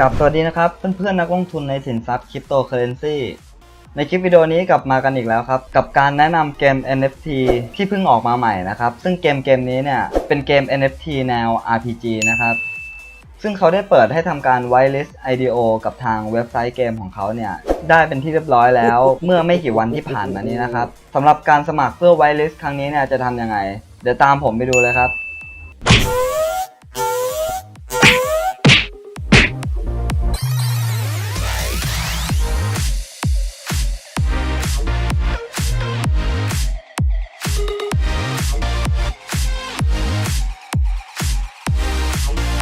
กับสวัสดีนะครับ เพื่อนๆนักลงทุนในสินทรัพย์คริปโตเคอเรนซีในคลิปวิดีโอนี้กลับมากันอีกแล้วครับ กับการแนะนำเกม NFT ที่เพิ่งออกมาใหม่นะครับ ซึ่งเกมเกมนี้เนี่ย เป็นเกม NFT แนว RPG นะครับ ซึ่งเขาได้เปิดให้ทำการ whitelist IDO กับทางเว็บไซต์เกมของเขาเนี่ย ได้เป็นที่เรียบร้อยแล้ว เมื่อไม่กี่วันที่ผ่านมานี้นะครับสำหรับการสมัครเพื่อ whitelist ครั้งนี้เนี่ยจะทำยังไง เดี๋ยวตามผมไปดูเลยครับ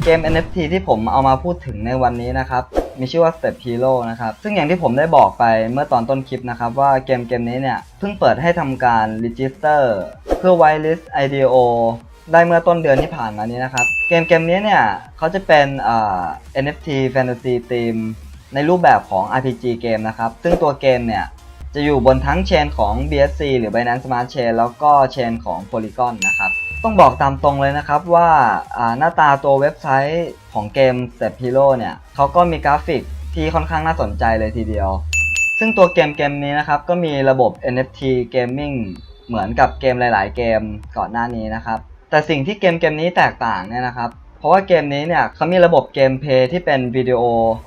เกม NFT ที่ผมเอามาพูดถึงในวันนี้นะครับมีชื่อว่า Step Hero นะครับ ซึ่งอย่างที่ผมได้บอกไปเมื่อตอนต้นคลิปนะครับ ว่าเกมเกมนี้เนี่ย เพิ่งเปิดให้ทำการ Register เพื่อ whitelist IDO ได้เมื่อต้นเดือนที่ผ่านมานี้นะครับ เกมเกมนี้เนี่ยเขาจะเป็นอ่า NFT Fantasy Theme ในรูปแบบของ RPG เกมนะครับ ซึ่งตัวเกมเนี่ย จะอยู่บนทั้งเชนของ BSC หรือ Binance Smart Chain แล้วก็เชนของ Polygon นะครับ ต้องบอกตามตรงเลยนะครับว่าหน้าตาตัวเว็บไซต์ของเกม Step Hero เนี่ยเขาก็มีกราฟิกที่ค่อนข้างน่าสนใจเลยทีเดียว ซึ่งตัวเกมเกมนี้นะครับก็มีระบบ NFT Gaming เหมือนกับเกมหลาย ๆ เกมก่อนหน้านี้นะครับ แต่สิ่งที่เกมเกมนี้แตกต่างเนี่ยนะครับ เพราะว่าเกมนี้เนี่ยเขามีระบบเกมเพย์ที่เป็นวิดีโอ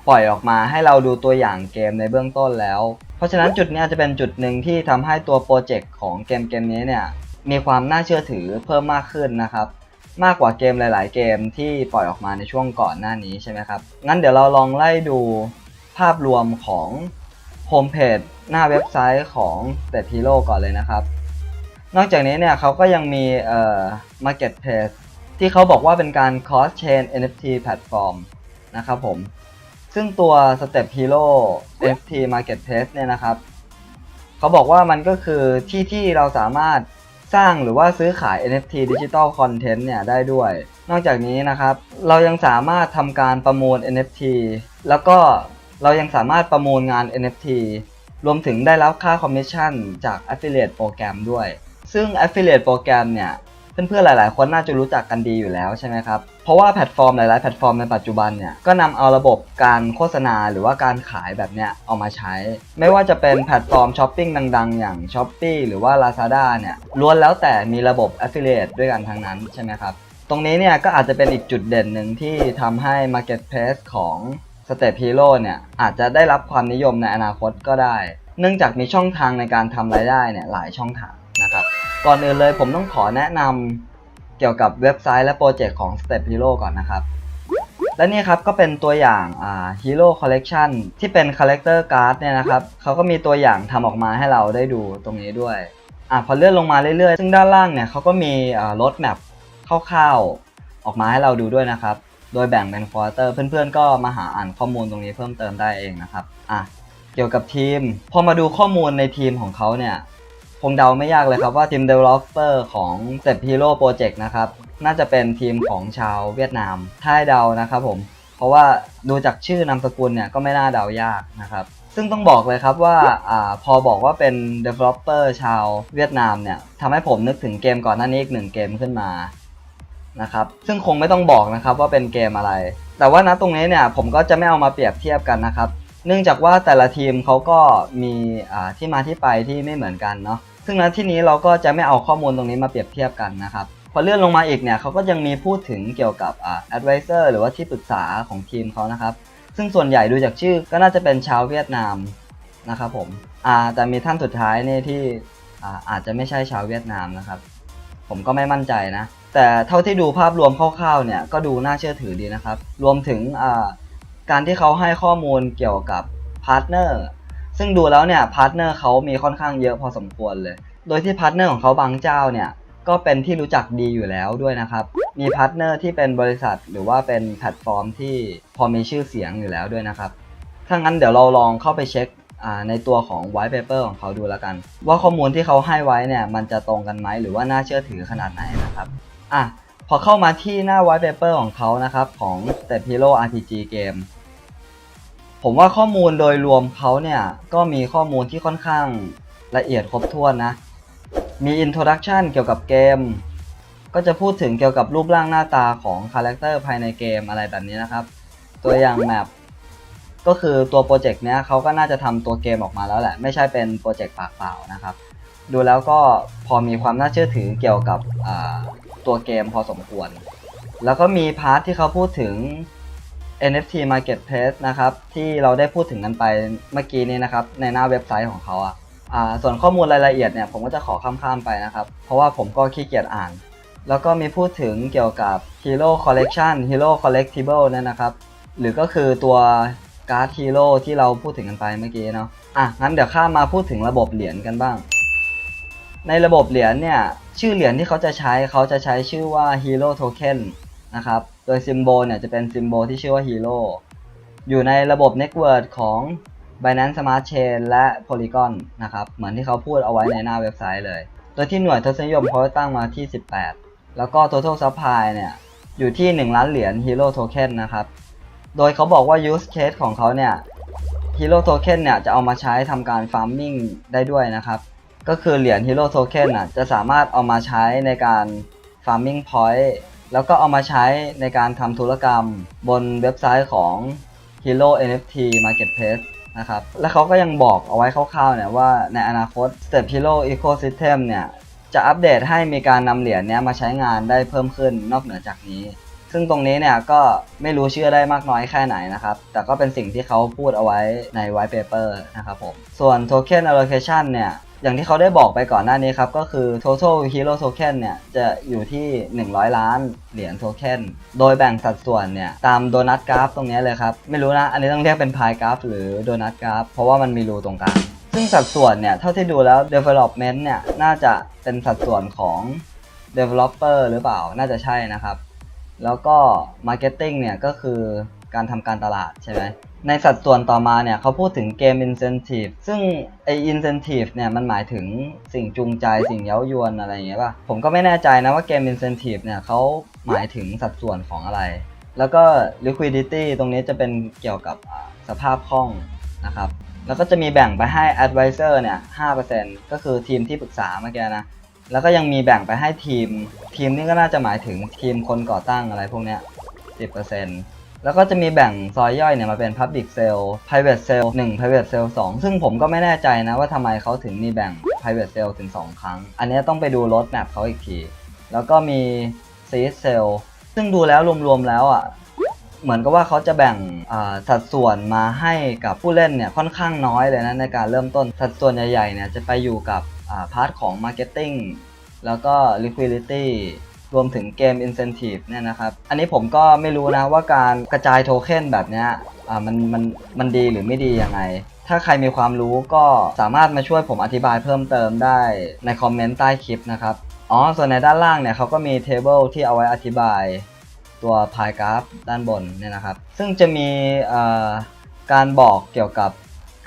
ปล่อยออกมาให้เราดูตัวอย่างเกมในเบื้องต้นแล้ว เพราะฉะนั้นจุดนี้จะเป็นจุดหนึ่งที่ทำให้ตัวโปรเจกต์ของเกมเกมนี้เนี่ย มีความน่าเชื่อถือเพิ่มมากขึ้นนะครับ มากกว่าเกมหลาย ๆ เกมที่ปล่อยออกมาในช่วงก่อนหน้านี้ใช่ไหมครับ งั้นเดี๋ยวเราลองไล่ดูภาพรวมของโฮมเพจหน้าเว็บไซต์ของ Step Hero ก่อนเลยนะครับ นอกจากนี้เนี่ยเขาก็ยังมีเอ่อ Marketplace ที่เขาบอกว่าเป็นการ cross chain NFT platform นะครับผม ซึ่งตัว Step Hero NFT Marketplace เนี่ยนะครับ เขาบอกว่ามันก็คือที่ที่เราสามารถ สร้างหรือว่าซื้อขาย NFT Digital Content เนี่ยได้ด้วย นอกจากนี้นะครับ เรายังสามารถทำการประมูล NFT แล้วก็เรายังสามารถประมูลงาน NFT รวมถึงได้รับค่าคอมมิชชั่นจาก Affiliate โปรแกรมด้วย ซึ่ง Affiliate โปรแกรมเนี่ย เพื่อนๆหลาย ๆ คนน่าจะรู้จักกันดีอยู่แล้วใช่ไหมครับ เพราะว่าแพลตฟอร์มหลาย ๆ แพลตฟอร์มในปัจจุบันเนี่ย ก็นำเอาระบบการโฆษณาหรือว่าการขายแบบเนี้ยเอามาใช้ ไม่ว่าจะเป็นแพลตฟอร์มช้อปปิ้งดัง ๆ อย่าง s h อ p e e หรือว่า Lazada เนี่ยล้วนแล้วแต่มีระบบ Affiliate ด้วยกันทั้งนั้นใช่ไหมครับ ตรงนี้เนี่ยก็อาจจะเป็นอีกจุดเด่นหนึ่งที่ทำให้ Marketplace ของ Step Hero เนี่ยอาจจะได้รับความนิยมในอนาคตก็ได้ เนื่องจากมีช่องทางในการทำรายได้เนี่ยหลายช่องทาง ก่อนอื่นเลยผมต้องขอแนะนำเกี่ยวกับเว็บไซต์และโปรเจกต์ของ Step Hero ก่อนนะครับ และนี่ครับก็เป็นตัวอย่างอ่า Hero Collection ที่เป็น Character Card เนี่ยนะครับเขาก็มีตัวอย่างทำออกมาให้เราได้ดูตรงนี้ด้วยอะพอเลื่อนลงมาเรื่อยๆ ซึ่งด้านล่างเนี่ยเขาก็มีอ่ารถแมพคร่าวๆออกมาให้เราดูด้วยนะครับ โดยแบ่งเป็นควอเตอร์ เพื่อนๆ ก็มาหาอ่านข้อมูลตรงนี้เพิ่มเติมได้เองนะครับอะเกี่ยวกับทีม พอมาดูข้อมูลในทีมของเขาเนี่ย งเดาไม่ยากเลยครับว่าทีม Developer ของ Step Hero Project นะครับ น่าจะเป็นทีมของชาวเวียดนาม ถ้าเดานะครับผม เพราะว่าดูจากชื่อนามสกุลเนี่ยก็ไม่น่าเดายากนะครับซึ่งต้องบอกเลยครับว่าอพอบอกว่าเป็น Developer ชาวเวียดนามเนี่ยทำให้ผมนึกถึงเกมก่อนหน้านี้อีกหนึ่งเกมขึ้นมานะครับซึ่งคงไม่ต้องบอกนะครับว่าเป็นเกมอะไร แต่ว่าณตรงนี้เนี่ยผมก็จะไม่เอามาเปรียบเทียบกันนะครับ เนื่องจากว่าแต่ละทีมเขาก็มีที่มาที่ไปที่ไม่เหมือนกันเนาะ ซึ่งณที่นี้เราก็จะไม่เอาข้อมูลตรงนี้มาเปรียบเทียบกันนะครับพอเลื่อนลงมาอีกเนี่ยเขาก็ยังมีพูดถึงเกี่ยวกับอ่า advisor หรือว่าที่ปรึกษาของทีมเขานะครับ ซึ่งส่วนใหญ่ดูจากชื่อก็น่าจะเป็นชาวเวียดนามนะครับผมอ่าแต่มีท่านสุดท้ายนี่ที่อ่าอาจจะไม่ใช่ชาวเวียดนามนะครับ ผมก็ไม่มั่นใจนะ แต่เท่าที่ดูภาพรวมคร่าวๆเนี่ยก็ดูน่าเชื่อถือดีนะครับ รวมถึงอ่าการที่เขาให้ข้อมูลเกี่ยวกับพาร์ทเนอร์ ซึ่งดูแล้วเนี่ยพาร์ทเนอร์เขามีค่อนข้างเยอะพอสมควรเลย โดยที่พาร์ทเนอร์ของเขาบางเจ้าเนี่ยก็เป็นที่รู้จักดีอยู่แล้วด้วยนะครับ มีพาร์ทเนอร์ที่เป็นบริษัทหรือว่าเป็นแพลตฟอร์มที่พอมีชื่อเสียงอยู่แล้วด้วยนะครับ ถ้างั้นเดี๋ยวเราลองเข้าไปเช็คในตัวของ white paper ของเขาดูแล้วกัน ว่าข้อมูลที่เขาให้ไว้เนี่ยมันจะตรงกันไหมหรือว่าน่าเชื่อถือขนาดไหนนะครับอะพอเข้ามาที่หน้า white paper ของเขานะครับของ Step Hero RPG Game ผมว่าข้อมูลโดยรวมเขาเนี่ย ก็มีข้อมูลที่ค่อนข้างละเอียดครบถ้วนนะ มี introduction เกี่ยวกับเกม ก็จะพูดถึงเกี่ยวกับรูปร่างหน้าตาของคาแรคเตอร์ภายในเกมอะไรแบบนี้นะครับ ตัวอย่างแมปก็คือตัวโปรเจกต์เนี้ยเขาก็น่าจะทำตัวเกมออกมาแล้วแหละ ไม่ใช่เป็นโปรเจกต์ปากเปล่านะครับ ดูแล้วก็พอมีความน่าเชื่อถือเกี่ยวกับตัวเกมพอสมควร แล้วก็มีพาร์ทที่เขาพูดถึง NFT Marketplace นะครับที่เราได้พูดถึงกันไปเมื่อกี้นี้นะครับในหน้าเว็บไซต์ของเขาอะอ่าส่วนข้อมูลรายละเอียดเนี่ยผมก็จะขอข้ามๆไปนะครับ เพราะว่าผมก็ขี้เกียจอ่าน แล้วก็มีพูดถึงเกี่ยวกับ Hero Collection Hero Collectible เนี่ยนะครับ หรือก็คือตัวการ์ดฮีโร่ที่เราพูดถึงกันไปเมื่อกี้เนาะอะงั้นเดี๋ยวข้ามมาพูดถึงระบบเหรียญกันบ้าง ในระบบเหรียญเนี่ยชื่อเหรียญที่เขาจะใช้เขาจะใช้ชื่อว่า Hero Token นะครับ โดยซิมโบลเนี่ยจะเป็นซิมโบลที่ชื่อว่า Hero อยู่ในระบบ Network ของ Binance Smart Chain และ Polygon นะครับ เหมือนที่เขาพูดเอาไว้ในหน้าเว็บไซต์เลย โดยที่หน่วยทศนิยมเขาตั้งมาที่ 18 แล้วก็ Total Supply เนี่ย อยู่ที่ 1 ล้านเหรียญ Hero Token นะครับ โดยเขาบอกว่า use case ของเขาเนี่ย Hero Token เนี่ย จะเอามาใช้ทำการ farming ได้ด้วยนะครับ ก็คือเหรียญ Hero Token น่ะจะสามารถเอามาใช้ในการ farming point แล้วก็เอามาใช้ในการทำธุรกรรมบนเว็บไซต์ของ Hero NFT Marketplace นะครับ และเขาก็ยังบอกเอาไว้คร่าวๆเนี่ยว่าในอนาคต Step Hero Ecosystem เนี่ยจะอัปเดตให้มีการนำเหรียญเนี้ยมาใช้งานได้เพิ่มขึ้นนอกเหนือจากนี้ ซึ่งตรงนี้เนี่ยก็ไม่รู้เชื่อได้มากน้อยแค่ไหนนะครับ แต่ก็เป็นสิ่งที่เขาพูดเอาไว้ใน white paper นะครับผม ส่วน token allocation เนี่ย อย่างที่เขาได้บอกไปก่อนหน้านี้ครับ ก็คือ total hero token เนี่ยจะอยู่ที่ 100 ล้านเหรียญโทเค็นโดยแบ่งสัดส่วนเนี่ยตามโดนัทกราฟตรงนี้เลยครับ ไม่รู้นะ อันนี้ต้องเรียกเป็นพายกราฟหรือโดนัทกราฟเพราะว่ามันมีรูตรงกลางซึ่งสัดส่วนเนี่ย เท่าที่ดูแล้ว development เนี่ย น่าจะเป็นสัดส่วนของ developer หรือเปล่าน่าจะใช่นะครับ แล้วก็ Marketing เนี่ย ก็คือการทำการตลาดใช่ไหม ในสัดส่วนต่อมาเนี่ยเขาพูดถึงเกม Incentive ซึ่งไอ Incentive เนี่ยมันหมายถึงสิ่งจูงใจสิ่งเย้ายวนอะไรอย่างเงี้ยป่ะ ผมก็ไม่แน่ใจนะว่าเกม Incentive เนี่ยเขาหมายถึงสัดส่วนของอะไร แล้วก็ Liquidity ตรงนี้จะเป็นเกี่ยวกับสภาพคล่องนะครับ แล้วก็จะมีแบ่งไปให้ Advisor เนี่ย5%ก็คือทีมที่ปรึกษาเมื่อกี้นะ แล้วก็ยังมีแบ่งไปให้ทีม ทีมนี่ก็น่าจะหมายถึงทีมคนก่อตั้งอะไรพวกเนี้ย10% แล้วก็จะมีแบ่งซอยย่อยเนี่ยมาเป็น Public Sale Private Sale 1 Private Sale 2ซึ่งผมก็ไม่แน่ใจนะว่าทำไมเขาถึงมีแบ่ง Private Sale ถึง 2 ครั้ง อันนี้ต้องไปดู Road Map เขาอีกที แล้วก็มี Seed Sale ซึ่งดูแล้วรวมๆแล้วอะเหมือนกับว่าเขาจะแบ่งอ่าสัดส่วนมาให้กับผู้เล่นเนี่ยค่อนข้างน้อยเลยนะในการเริ่มต้นสัดส่วนใหญ่ๆเนี่ยจะไปอยู่กับอ่าพาร์ทของ Marketing แล้วก็ Liquidity รวมถึงเกม Incentive เนี่ยนะครับ อันนี้ผมก็ไม่รู้นะว่าการกระจายโทเค็นแบบเนี้ยอ่ามันมันมันดีหรือไม่ดียังไง ถ้าใครมีความรู้ก็สามารถมาช่วยผมอธิบายเพิ่มเติมได้ในคอมเมนต์ใต้คลิปนะครับ อ๋อ ส่วนในด้านล่างเนี่ยเขาก็มีเทเบิลที่เอาไว้อธิบายตัวพายกราฟด้านบนเนี่ยนะครับ ซึ่งจะมีการบอกเกี่ยวกับ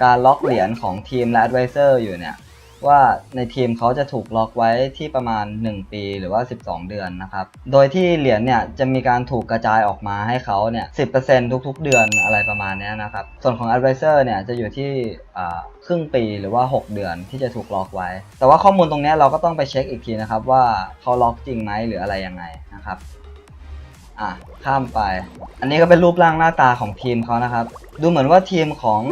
การล็อกเหรียญของทีมและ advisor อยู่เนี่ย ว่าในทีมเขาจะถูกล็อกไว้ที่ประมาณ 1 ปีหรือว่า 12 เดือนนะครับ โดยที่เหรียญเนี่ยจะมีการถูกกระจายออกมาให้เขาเนี่ย10%ทุกๆ เดือนอะไรประมาณนี้นะครับ ส่วนของ advisor เนี่ยจะอยู่ที่ครึ่งปีหรือว่า 6 เดือนที่จะถูกล็อกไว้ แต่ว่าข้อมูลตรงนี้เราก็ต้องไปเช็คอีกทีนะครับว่าเขาล็อกจริงไหมหรืออะไรยังไงนะครับอะข้ามไป อันนี้ก็เป็นรูปร่างหน้าตาของทีมเขานะครับ ดูเหมือนว่าทีมของ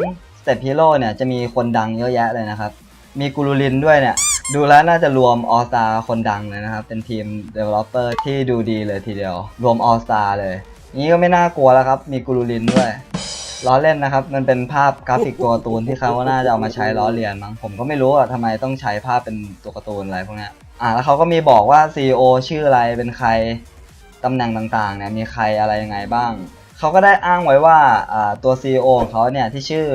Step Hero เนี่ยจะมีคนดังเยอะแยะเลยนะครับ มีกูรูลินด้วยเนี่ย ดูแล้วน่าจะรวมออสตาคนดังเลยนะครับ เป็นทีม Developer ที่ดูดีเลยทีเดียว รวมออสตาเลยนี้ก็ไม่น่ากลัวแล้วครับ มีกูรูลินด้วยล้อเล่นนะครับ มันเป็นภาพกราฟิกตัวการ์ตูนที่เขาน่าจะเอามาใช้ล้อเลียนมั้งผมก็ไม่รู้อะทำไมต้องใช้ภาพเป็นตัวการ์ตูนอะไรพวกเนี้ยอ่าแล้วเขาก็มีบอกว่า CEO ชื่ออะไรเป็นใครตำแหน่งต่างๆเนี่ยมีใครอะไรยังไงบ้าง เขาก็ได้อ้างไว้ว่าตัว CEO ของเขาเนี่ยที่ชื่อ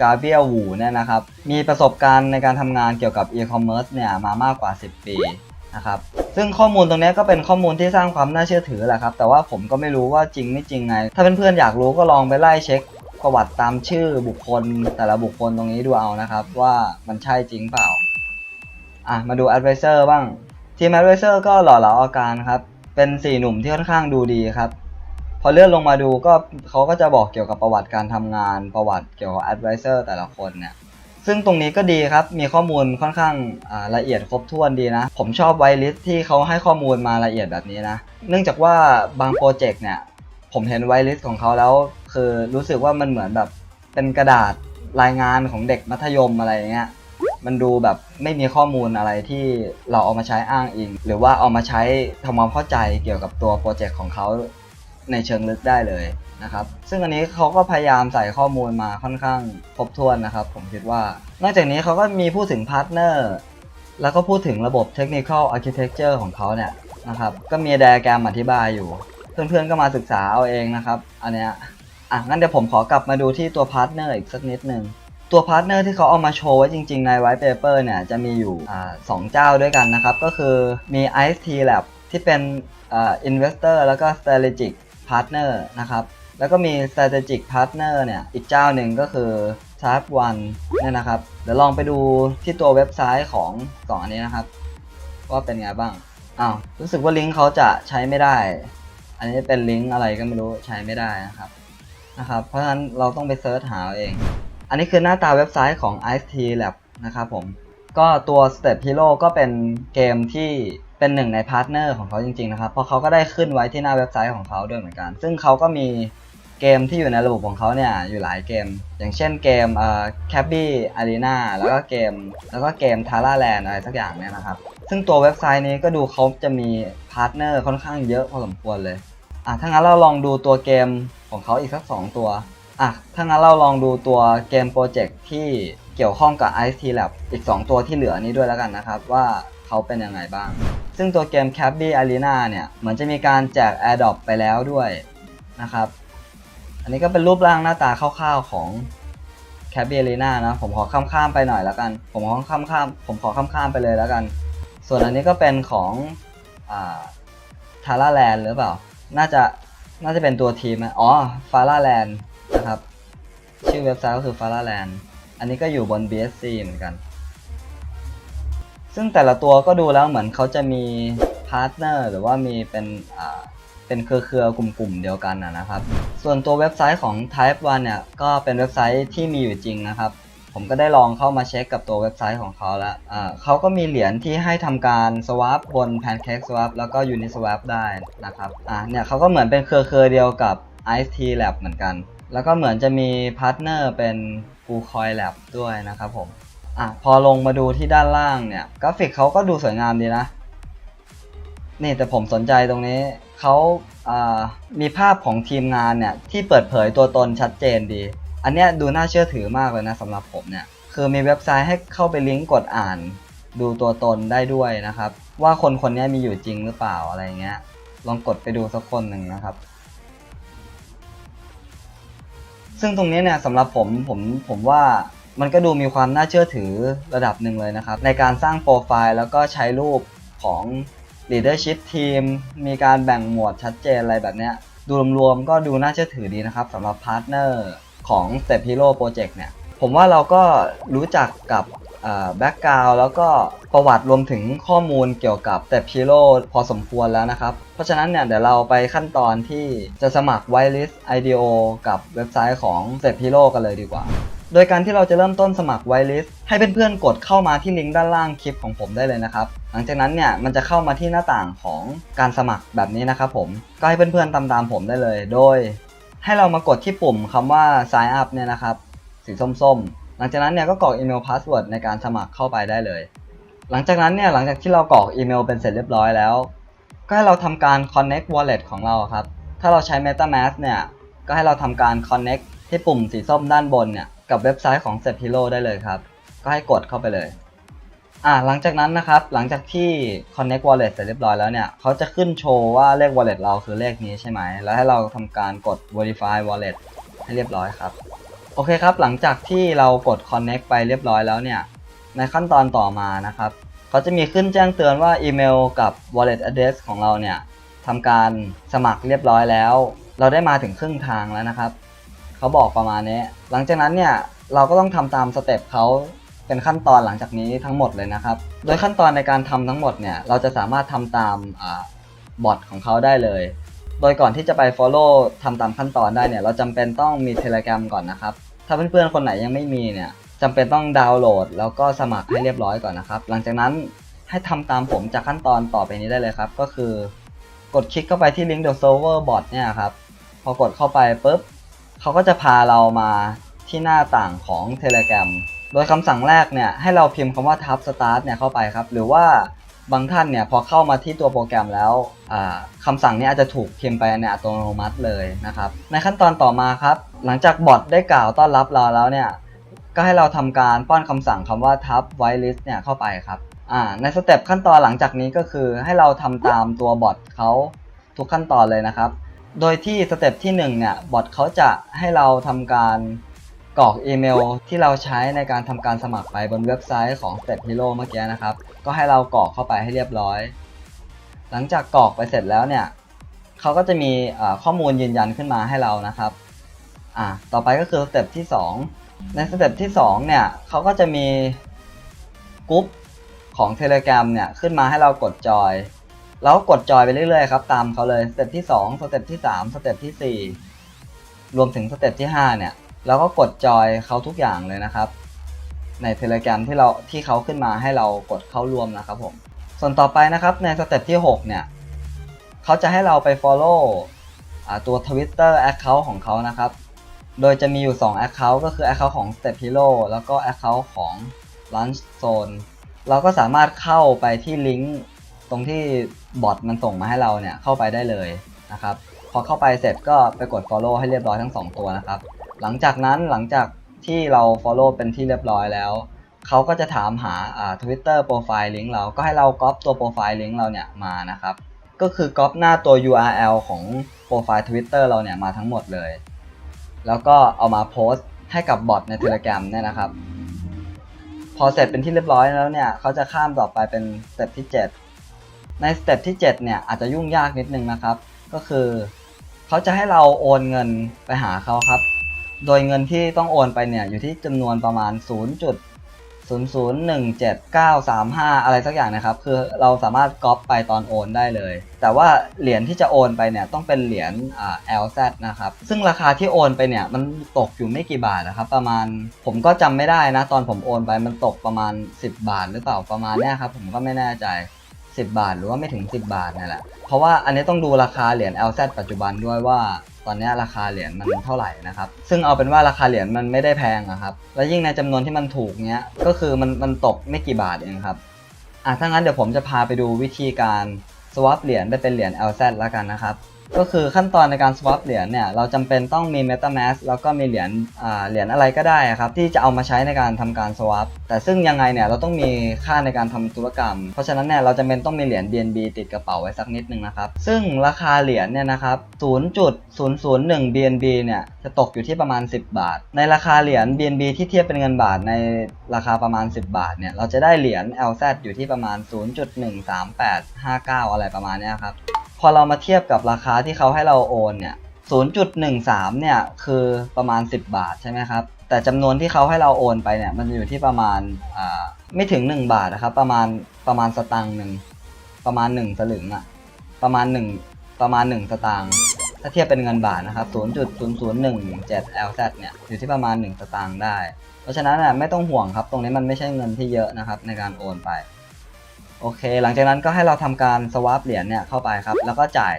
กาเบียลวูเนี่ยนะครับมีประสบการณ์ในการทำงานเกี่ยวกับ e-commerce เนี่ยมามากกว่า 10 ปีนะครับซึ่งข้อมูลตรงนี้ก็เป็นข้อมูลที่สร้างความน่าเชื่อถือแหละครับแต่ว่าผมก็ไม่รู้ว่าจริงไม่จริงไง ถ้าเพื่อนๆอยากรู้ก็ลองไปไล่เช็คประวัติตามชื่อบุคคลแต่ละบุคคลตรงนี้ดูเอานะครับ ว่ามันใช่จริงเปล่าอะมาดู advisor บ้างทีม advisor ก็หล่อเหลาอาการครับเป็นสี่หนุ่มที่ค่อนข้างดูดีครับ พอเลื่อนลงมาดูก็เขาก็จะบอกเกี่ยวกับประวัติการทำงานประวัติเกี่ยวกับ advisor แต่ละคนเนี่ยซึ่งตรงนี้ก็ดีครับ มีข้อมูลค่อนข้างาละเอียดครบถ้วนดีนะ ผมชอบไวลิสที่เขาให้ข้อมูลมาละเอียดแบบนี้นะ เนื่องจากว่าบางโปรเจกต์เนี่ย ผมเห็นไวลิสของเขาแล้ว คือรู้สึกว่ามันเหมือนแบบเป็นกระดาษรายงานของเด็กมัธยมอะไรเงี้ย มันดูแบบไม่มีข้อมูลอะไรที่เราเอามาใช้อ้างอิง หรือว่าเอามาใช้ทำความเข้าใจเกี่ยวกับตัวโปรเจกต์ของเขา ในเชิงลึกได้เลยนะครับ ซึ่งอันนี้เขาก็พยายามใส่ข้อมูลมาค่อนข้างครบถ้วนนะครับ ผมคิดว่า นอกจากนี้เขาก็มีพูดถึงพาร์ทเนอร์แล้วก็พูดถึงระบบ Technical Architecture ของเขาเนี่ยนะครับ ก็มีไดอะแกรมอธิบายอยู่ เพื่อนๆก็มาศึกษาเอาเองนะครับ อันเนี้ยอะงั้นเดี๋ยวผมขอกลับมาดูที่ตัวพาร์ทเนอร์อีกสักนิดนึงตัวพาร์ทเนอร์ที่เขาเอามาโชว์ไว้จริงๆ ในไวท์เปเปอร์เนี่ยจะมีอยู่อสองเจ้าด้วยกันนะครับ ก็คือมี Ice T Lab ที่เป็นอ่า Investor แล้วก็ Strategic Partner นะครับ แล้วก็มี Strategic Partner เนี่ย อีกเจ้าหนึ่งก็คือ Type One เนี่ยนะครับ เดี๋ยวลองไปดูที่ตัวเว็บไซต์ของสองอันนี้นะครับ ว่าเป็นไงบ้าง อ้าว รู้สึกว่าลิงก์เขาจะใช้ไม่ได้ อันนี้เป็นลิงก์อะไรก็ไม่รู้ใช้ไม่ได้นะครับนะครับ เพราะฉะนั้นเราต้องไปเซิร์ชหาเอง อันนี้คือหน้าตาเว็บไซต์ของ Ice T Lab นะครับผม ก็ตัว Step Hero ก็เป็นเกมที่ เป็นหนึ่งในพาร์ทเนอร์ของเขาจริงๆนะครับ เพราะเขาก็ได้ขึ้นไว้ที่หน้าเว็บไซต์ของเขาด้วยเหมือนกัน ซึ่งเขาก็มีเกมที่อยู่ในระบบของเขาเนี่ยอยู่หลายเกม อย่างเช่นเกมเอ่อ Cabby Arena แล้วก็เกมแล้วก็เกม Tara Land อะไรสักอย่างเนี่ยนะครับ ซึ่งตัวเว็บไซต์นี้ก็ดูเขาจะมีพาร์ทเนอร์ค่อนข้างเยอะพอสมควรเลยอะถ้างั้นเราลองดูตัวเกมของเขาอีกสัก 2 ตัวอะถ้างั้นเราลองดูตัวเกมโปรเจกต์ที่เกี่ยวข้องกับ Ice T Lab อีก 2 ตัวที่เหลือนี้ด้วยแล้วกันนะครับว่า เขาเป็นยังไงบ้าง ซึ่งตัวเกม Cabby Arena เนี่ย เหมือนจะมีการแจก AirDrop ไปแล้วด้วยนะครับ อันนี้ก็เป็นรูปร่างหน้าตาคร่าวๆของ Cabby Arena นะ ผมขอข้ามๆไปหน่อยแล้วกัน ผมขอข้ามๆผมขอข้ามๆไปเลยแล้วกัน ส่วนอันนี้ก็เป็นของทาร่าแลนด์หรือเปล่า น่าจะน่าจะเป็นตัวทีมอ๋อฟาร่าแลนด์นะครับ ชื่อเว็บไซต์ก็คือฟาร่าแลนด์อันนี้ก็อยู่บน BSC เหมือนกัน ซึ่งแต่ละตัวก็ดูแล้วเหมือนเขาจะมีพาร์ทเนอร์หรือว่ามีเป็นอ่าเป็นเครือเครือกลุ่มๆเดียวกันนะครับ ส่วนตัวเว็บไซต์ของ Type 1เนี่ยก็เป็นเว็บไซต์ที่มีอยู่จริงนะครับ ผมก็ได้ลองเข้ามาเช็คกับตัวเว็บไซต์ของเขาแล้วเขาก็มีเหรียญที่ให้ทำการ swap บน Pancake Swap แล้วก็ Uniswap ได้นะครับอ่าเนี่ยเขาก็เหมือนเป็นเครือเครือเดียวกับ Ice T Lab เหมือนกัน แล้วก็เหมือนจะมีพาร์ทเนอร์เป็น g o o c o i Lab ด้วยนะครับผม อะพอลงมาดูที่ด้านล่างเนี่ย กราฟิกเขาก็ดูสวยงามดีนะ นี่แต่ผมสนใจตรงนี้เขาอ่ามีภาพของทีมงานเนี่ย ที่เปิดเผยตัวตนชัดเจนดี อันเนี้ยดูน่าเชื่อถือมากเลยนะสำหรับผมเนี่ย คือมีเว็บไซต์ให้เข้าไปลิงก์กดอ่าน ดูตัวตนได้ด้วยนะครับ ว่าคนคนนี้มีอยู่จริงหรือเปล่าอะไรเงี้ย ลองกดไปดูสักคนหนึ่งนะครับซึ่งตรงนี้เนี่ยสำหรับผมผมผมว่า มันก็ดูมีความน่าเชื่อถือระดับหนึ่งเลยนะครับ ในการสร้างโปรไฟล์แล้วก็ใช้รูปของ leadership team มีการแบ่งหมวดชัดเจนอะไรแบบเนี้ยดูรวมๆก็ดูน่าเชื่อถือดีนะครับสำหรับพาร์ทเนอร์ของ Step Hero Project เนี่ย ผมว่าเราก็รู้จักกับแบ็กกราวแล้วก็ประวัติรวมถึงข้อมูลเกี่ยวกับ Step Hero พอสมควรแล้วนะครับ เพราะฉะนั้นเนี่ยเดี๋ยวเราไปขั้นตอนที่จะสมัคร Whitelist IDO กับเว็บไซต์ของ Step Hero กันเลยดีกว่า โดยการที่เราจะเริ่มต้นสมัคร Whitelist ให้เพื่อนๆกดเข้ามาที่ลิงก์ด้านล่างคลิปของผมได้เลยนะครับ หลังจากนั้นเนี่ยมันจะเข้ามาที่หน้าต่างของการสมัครแบบนี้นะครับผมก็ให้เพื่อนๆตามๆผมได้เลย โดย ให้เรามากดที่ปุ่มคำว่า sign up เนี่ยนะครับสีส้มๆ หลังจากนั้นเนี่ยก็กรอกอีเมลพาสเวิร์ดในการสมัครเข้าไปได้เลย หลังจากนั้นเนี่ยหลังจากที่เรากรอกอีเมลเป็นเสร็จเรียบร้อยแล้ว ก็ให้เราทำการ connect wallet ของเราครับถ้าเราใช้ MetaMask เนี่ยก็ให้เราทำการ connect ที่ปุ่มสีส้มด้านบนเนี่ย กับเว็บไซต์ของ s e p h i r o ได้เลยครับ ก็ให้กดเข้าไปเลย อ่าหลังจากนั้นนะครับ หลังจากที่ connect wallet เสร็จเรียบร้อยแล้วเนี่ยเขาจะขึ้นโชว์ว่าเลข wallet เราคือเลขนี้ใช่ไหม แล้วให้เราทำการกด verify wallet ให้เรียบร้อยครับ โอเคครับ หลังจากที่เรากด connect ไปเรียบร้อยแล้วเนี่ย ในขั้นตอนต่อมานะครับเขาจะมีขึ้นแจ้งเตือนว่าอีเมลกับ wallet address ของเราเนี่ยทำการสมัครเรียบร้อยแล้ว เราได้มาถึงครึ่งทางแล้วนะครับ เขาบอกประมาณนี้ หลังจากนั้นเนี่ยเราก็ต้องทำตามสเต็ปเขาเป็นขั้นตอนหลังจากนี้ทั้งหมดเลยนะครับ โดยขั้นตอนในการทำทั้งหมดเนี่ยเราจะสามารถทำตามบอทของเขาได้เลย โดยก่อนที่จะไป follow ทำตามขั้นตอนได้เนี่ยเราจำเป็นต้องมี Telegram ก่อนนะครับ ถ้าเพื่อนๆคนไหนยังไม่มีเนี่ยจำเป็นต้องดาวน์โหลด แล้วก็สมัครให้เรียบร้อยก่อนนะครับ หลังจากนั้นให้ทำตามผมจากขั้นตอนต่อไปนี้ได้เลยครับ ก็คือกดคลิกเข้าไปที่ link the server bot เนี่ยครับ พอกดเข้าไปปุ๊บ เขาก็จะพาเรามาที่หน้าต่างของ Telegram โดยคำสั่งแรกเนี่ยให้เราพิมพ์คำว่า tab start เนี่ยเข้าไปครับ หรือว่าบางท่านเนี่ยพอเข้ามาที่ตัวโปรแกรมแล้วคำสั่งนี้อาจจะถูกพิมพ์ไปในอัตโนมัติเลยนะครับ ในขั้นตอนต่อมาครับ หลังจากบอทได้กล่าวต้อนรับเราแล้วเนี่ยก็ให้เราทำการป้อนคำสั่งคำว่า tab whitelist เนี่ยเข้าไปครับในสเต็ปขั้นตอนหลังจากนี้ก็คือให้เราทำตามตัวบอทเขาทุกขั้นตอนเลยนะครับ โดยที่สเต็ปที่1เนี่ยบอทเขาจะให้เราทำการกรอกอีเมลที่เราใช้ในการทำการสมัครไปบนเว็บไซต์ของ Step Hero เมื่อกี้นะครับ ก็ให้เรากรอกเข้าไปให้เรียบร้อย หลังจากกรอกไปเสร็จแล้วเนี่ยเขาก็จะมีข้อมูลยืนยันขึ้นมาให้เรานะครับอ่าต่อไปก็คือสเต็ปที่ 2 ในสเต็ปที่2เนี่ยเขาก็จะมีกรุ๊ปของ Telegram เนี่ยขึ้นมาให้เรากดจอย แล้วกดจอยไปเรื่อยๆครับตามเขาเลยสเต็ปที่ 2 สเต็ปที่ 3 สเต็ปที่ 4 รวมถึงสเต็ปที่ 5 เนี่ยเราก็กดจอยเขาทุกอย่างเลยนะครับ ใน Telegram ที่เราที่เขาขึ้นมาให้เรากดเข้าร่วมนะครับผม ส่วนต่อไปนะครับในสเต็ปที่ 6 เนี่ยเขาจะให้เราไป follow อ่ตัว Twitter account ของเขานะครับ โดยจะมีอยู่ 2 account ก็คือ account ของ Step Hero แล้วก็ account ของ Lunch Zone เราก็สามารถเข้าไปที่ลิงก์ ตรงที่บอทมันส่งมาให้เราเนี่ยเข้าไปได้เลยนะครับ พอเข้าไปเสร็จก็ไปกด follow ให้เรียบร้อยทั้ง 2 ตัวนะครับ หลังจากนั้นหลังจากที่เรา follow เป็นที่เรียบร้อยแล้วเขาก็จะถามหาอ่า Twitter profile link เราก็ให้เราก๊อปตัว profile link เราเนี่ยมานะครับ ก็คือก๊อปหน้าตัว URL ของ profile Twitter เราเนี่ยมาทั้งหมดเลย แล้วก็เอามาโพสต์ให้กับบอทใน Telegram เนี่ยนะครับ พอเสร็จเป็นที่เรียบร้อยแล้วเนี่ยเขาจะข้ามต่อไปเป็นสเต็ปที่ 7 ในสเต็ปที่ 7 เนี่ยอาจจะยุ่งยากนิดนึงนะครับ ก็คือเขาจะให้เราโอนเงินไปหาเขาครับ โดยเงินที่ต้องโอนไปเนี่ยอยู่ที่จำนวนประมาณ 0.0017935อะไรสักอย่างนะครับ คือเราสามารถก๊อปไปตอนโอนได้เลย แต่ว่าเหรียญที่จะโอนไปเนี่ยต้องเป็นเหรียญอ่า LZ นะครับ ซึ่งราคาที่โอนไปเนี่ยมันตกอยู่ไม่กี่บาทนะครับ ประมาณผมก็จำไม่ได้นะ ตอนผมโอนไปมันตกประมาณ 10 บาท หรือเปล่าประมาณเนี้ยครับผมก็ไม่แน่ใจ 10 บาท หรือว่าไม่ถึง 10 บาทนั่นแหละ เพราะว่าอันนี้ต้องดูราคาเหรียญ LZ ปัจจุบันด้วยว่าตอนนี้ราคาเหรียญมันเท่าไหร่นะครับ ซึ่งเอาเป็นว่าราคาเหรียญมันไม่ได้แพงนะครับ และยิ่งในจำนวนที่มันถูกเนี้ย ก็คือมันมันตกไม่กี่บาทเองครับ อะถ้างั้นเดี๋ยวผมจะพาไปดูวิธีการ swap เหรียญไปเป็นเหรียญ LZ แล้วกันนะครับ ก็คือขั้นตอนในการ swap เหรียญเนี่ยเราจำเป็นต้องมี MetaMask แล้วก็มีเหรียญอ่าเหรียญอะไรก็ได้ครับที่จะเอามาใช้ในการทำการ swap แต่ซึ่งยังไงเนี่ยเราต้องมีค่าในการทำธุรกรรม เพราะฉะนั้นเนี่ยเราจำเป็นต้องมีเหรียญ BNB ติดกระเป๋าไว้สักนิดนึงนะครับซึ่งราคาเหรียญเนี่ยนะครับ0.001 BNB เนี่ยจะตกอยู่ที่ประมาณ 10 บาท ในราคาเหรียญ BNB ที่เทียบเป็นเงินบาทในราคาประมาณ 10 บาทเนี่ยเราจะได้เหรียญ LZ อยู่ที่ประมาณ 0.13859 อะไรประมาณเนี้ยครับ พอเรามาเทียบกับราคาที่เขาให้เราโอนเนี่ย 0.13 เนี่ยคือประมาณ 10 บาทใช่ไหมครับ แต่จำนวนที่เขาให้เราโอนไปเนี่ยมันอยู่ที่ประมาณาไม่ถึง 1 บาทนะครับ ประมาณประมาณสตังค์หนึ่งประมาณ 1 สลึงอะประมาณ 1 ประมาณ 1 สตางค์ถ้าเทียบเป็นเงินบาทนะครับ 0.0017 LZ เนี่ยอยู่ที่ประมาณ 1 สตางค์ได้ เพราะฉะนั้นน่ะไม่ต้องห่วงครับ ตรงนี้มันไม่ใช่เงินที่เยอะนะครับในการโอนไป โอเค หลังจากนั้นก็ให้เราทำการ swap เหรียญเนี่ยเข้าไปครับ แล้วก็จ่าย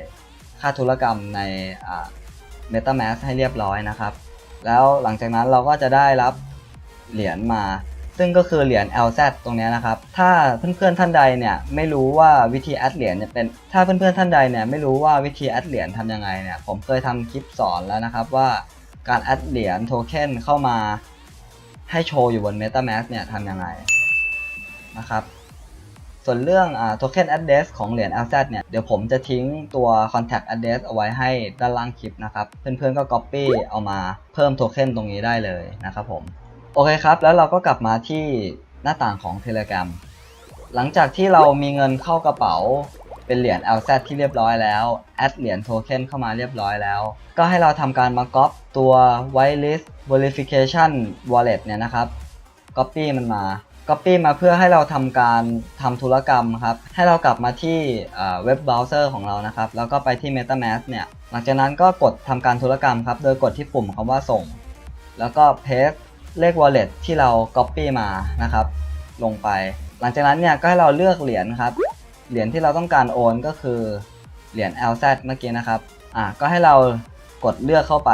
ค่าธุรกรรมในอ่า MetaMask ให้เรียบร้อยนะครับ แล้วหลังจากนั้นเราก็จะได้รับเหรียญมา ซึ่งก็คือเหรียญ LZ ตรงนี้นะครับ ถ้าเพื่อนๆท่านใดเนี่ยไม่รู้ว่าวิธีแอดเหรียญเนี่ยเป็น ถ้าเพื่อนๆท่านใดเนี่ยไม่รู้ว่าวิธีแอดเหรียญทำยังไงเนี่ย ผมเคยทำคลิปสอนแล้วนะครับว่าการแอดเหรียญโทเค็นเข้ามาให้โชว์อยู่บน MetaMask เนี่ยทำยังไงนะครับ ส่วนเรื่องอ่า token address ของเหรียญ LZ เนี่ย เดี๋ยวผมจะทิ้งตัว contact address เอาไว้ให้ด้านล่างคลิปนะครับ เพื่อนๆก็ copy เอามาเพิ่มโทเค็นตรงนี้ได้เลยนะครับผม โอเคครับ แล้วเราก็กลับมาที่หน้าต่างของ Telegram หลังจากที่เรามีเงินเข้ากระเป๋าเป็นเหรียญ LZ ที่เรียบร้อยแล้ว แอดเหรียญโทเค็นเข้ามาเรียบร้อยแล้ว ก็ให้เราทำการมาก๊อปตัว whitelist verification wallet เนี่ยนะครับ Copy มันมา Copy มาเพื่อให้เราทำการทำธุรกรรมครับ ให้เรากลับมาที่เว็บเบราว์เซอร์ของเรานะครับ แล้วก็ไปที่ MetaMask เนี่ย หลังจากนั้นก็กดทำการธุรกรรมครับ โดยกดที่ปุ่มคำว่าส่ง แล้วก็ paste เลข wallet ที่เรา copy มานะครับ ลงไป หลังจากนั้นเนี่ยก็ให้เราเลือกเหรียญครับ เหรียญที่เราต้องการโอนก็คือเหรียญ LZ เมื่อกี้นะครับ อะก็ให้เรากดเลือกเข้าไป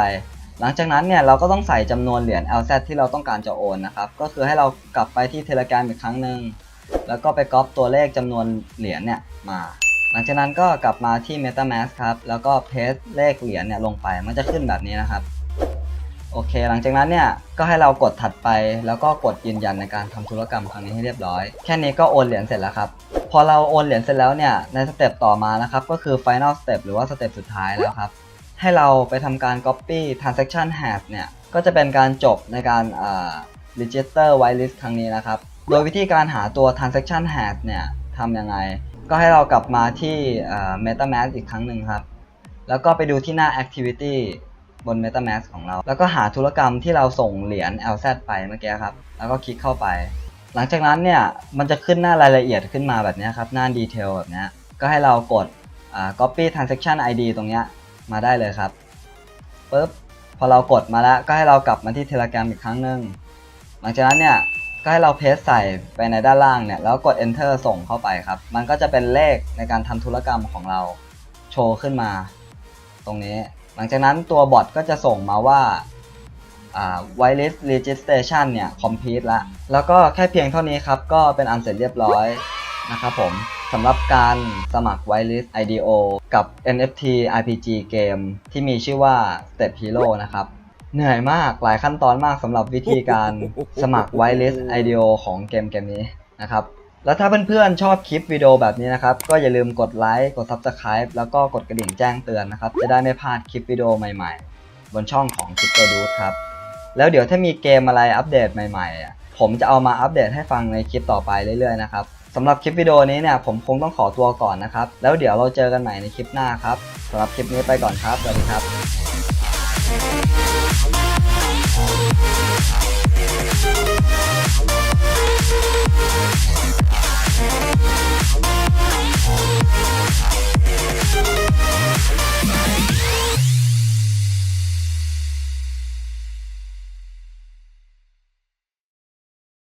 หลังจากนั้นเนี่ยเราก็ต้องใส่จำนวนเหรียญ LZ ที่เราต้องการจะโอนนะครับ ก็คือให้เรากลับไปที่ Telegram อีกครั้งหนึ่งแล้วก็ไปก๊อปตัวเลขจำนวนเหรียญเนี่ยมา หลังจากนั้นก็กลับมาที่ MetaMask ครับ แล้วก็เพสเลขเหรียญเนี่ยลงไป มันจะขึ้นแบบนี้นะครับ โอเค หลังจากนั้นเนี่ยก็ให้เรากดถัดไป แล้วก็กดยืนยันในการทำธุรกรรมครั้งนี้ให้เรียบร้อย แค่นี้ก็โอนเหรียญเสร็จแล้วครับพอเราโอนเหรียญเสร็จแล้วเนี่ยในสเต็ปต่อมานะครับก็คือ Final Step หรือว่าสเต็ปสุดท้ายแล้วครับ ให้เราไปทำการ Copy Transaction Hash เนี่ย ก็จะเป็นการจบในการ Register Whitelist ครั้งนี้นะครับ โดยวิธีการหาตัว Transaction Hash เนี่ยทำยังไง ก็ให้เรากลับมาที่ MetaMask อีกครั้งหนึ่งครับ แล้วก็ไปดูที่หน้า Activity บน MetaMask ของเรา แล้วก็หาธุรกรรมที่เราส่งเหรียญ LZ ไปเมื่อกี้ครับ แล้วก็คลิกเข้าไป หลังจากนั้นเนี่ย มันจะขึ้นหน้ารายละเอียดขึ้นมาแบบนี้ครับ หน้าดีเทลแบบนี้ ก็ให้เรากด copy transaction ID ตรงเนี้ย มาได้เลยครับปุ๊บพอเรากดมาแล้วก็ให้เรากลับมาที่ Telegram อีกครั้งหนึ่งหลังจากนั้นเนี่ยก็ให้เราเพสใส่ไปในด้านล่างเนี่ยแล้วกด enter ส่งเข้าไปครับ มันก็จะเป็นเลขในการทำธุรกรรมของเราโชว์ขึ้นมา ตรงนี้ หลังจากนั้นตัวบอทก็จะส่งมาว่าอ่า whitelist registration เนี่ย complete ละแล้วก็แค่เพียงเท่านี้ครับ ก็เป็นอันเสร็จเรียบร้อยนะครับผม สำหรับการสมัคร whitelist IDO กับ NFT RPG เกมที่มีชื่อว่า Step Hero นะครับ เหนื่อยมากหลายขั้นตอนมากสำหรับวิธีการสมัคร whitelist IDO ของเกมเกมนี้นะครับ แล้วถ้าเพื่อนๆชอบคลิปวิดีโอแบบนี้นะครับ ก็อย่าลืมกดไลค์กด Subscribe แล้วก็กดกระดิ่งแจ้งเตือนนะครับ จะได้ไม่พลาดคลิปวิดีโอใหม่ๆ บนช่องของ Crypto Dude ครับ แล้วเดี๋ยวถ้ามีเกมอะไรอัปเดตใหม่ๆอะผมจะเอามาอัปเดตให้ฟังในคลิปต่อไปเรื่อยๆนะครับ สำหรับคลิปวิดีโอนี้เนี่ยผมคงต้องขอตัวก่อนนะครับ แล้วเดี๋ยวเราเจอกันใหม่ในคลิปหน้าครับสำหรับคลิปนี้ไปก่อนครับ สวัสดีครับ